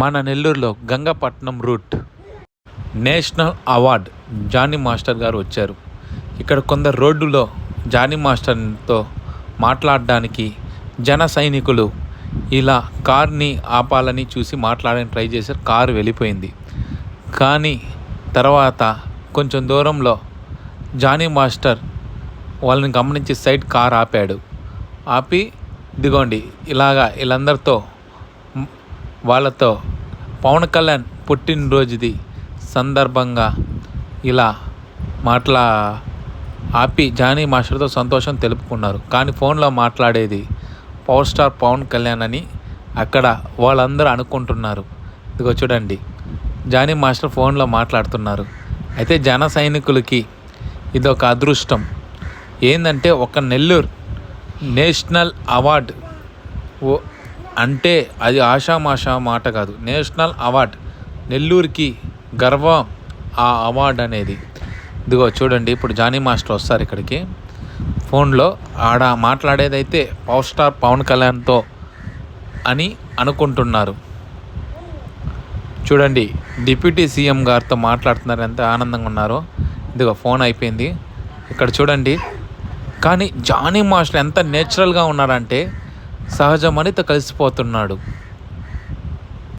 మన నెల్లూరులో Gangapatnam route. National award Johnny master గారు వచ్చారు. ఇక్కడ కొందరు రోడ్డులో జానీ మాస్టర్తో మాట్లాడడానికి జన సైనికులు ఇలా కార్ని ఆపాలని చూసి మాట్లాడని ట్రై చేశారు. కారు వెళ్ళిపోయింది. కానీ తర్వాత కొంచెం దూరంలో జానీ మాస్టర్ వాళ్ళని గమనించి సైడ్ కార్ ఆపాడు. ఆపి ఇదిగోండి ఇలాగా వీళ్ళందరితో వాళ్ళతో పవన్ కళ్యాణ్ పుట్టినరోజుది సందర్భంగా ఇలా మాట్లా ఆపి జానీ మాస్టర్తో సంతోషం తెలుపుకున్నారు. కానీ ఫోన్లో మాట్లాడేది పవర్ స్టార్ పవన్ కళ్యాణ్ అని అక్కడ వాళ్ళందరూ అనుకుంటున్నారు. ఇదిగో చూడండి జానీ మాస్టర్ ఫోన్లో మాట్లాడుతున్నారు. అయితే జన సైనికులకి ఇదొక అదృష్టం. ఏంటంటే ఒక నెల్లూరు నేషనల్ అవార్డ్ ఓ అంటే అది ఆషామాషా మాట కాదు. నేషనల్ అవార్డ్ నెల్లూరుకి గర్వం ఆ అవార్డ్ అనేది. ఇదిగో చూడండి ఇప్పుడు జానీ మాస్టర్ వస్తారు ఇక్కడికి. ఫోన్లో ఆడ మాట్లాడేదైతే పవర్ స్టార్ పవన్ కళ్యాణ్తో అని అనుకుంటున్నారు. చూడండి డిప్యూటీ సీఎం గారితో మాట్లాడుతున్నారు ఎంత ఆనందంగా ఉన్నారో. ఇదిగో ఫోన్ అయిపోయింది. ఇక్కడ చూడండి కానీ జానీ మాస్టర్ ఎంత నేచురల్గా ఉన్నారంటే సహజ మనిత కలిసిపోతున్నాడు.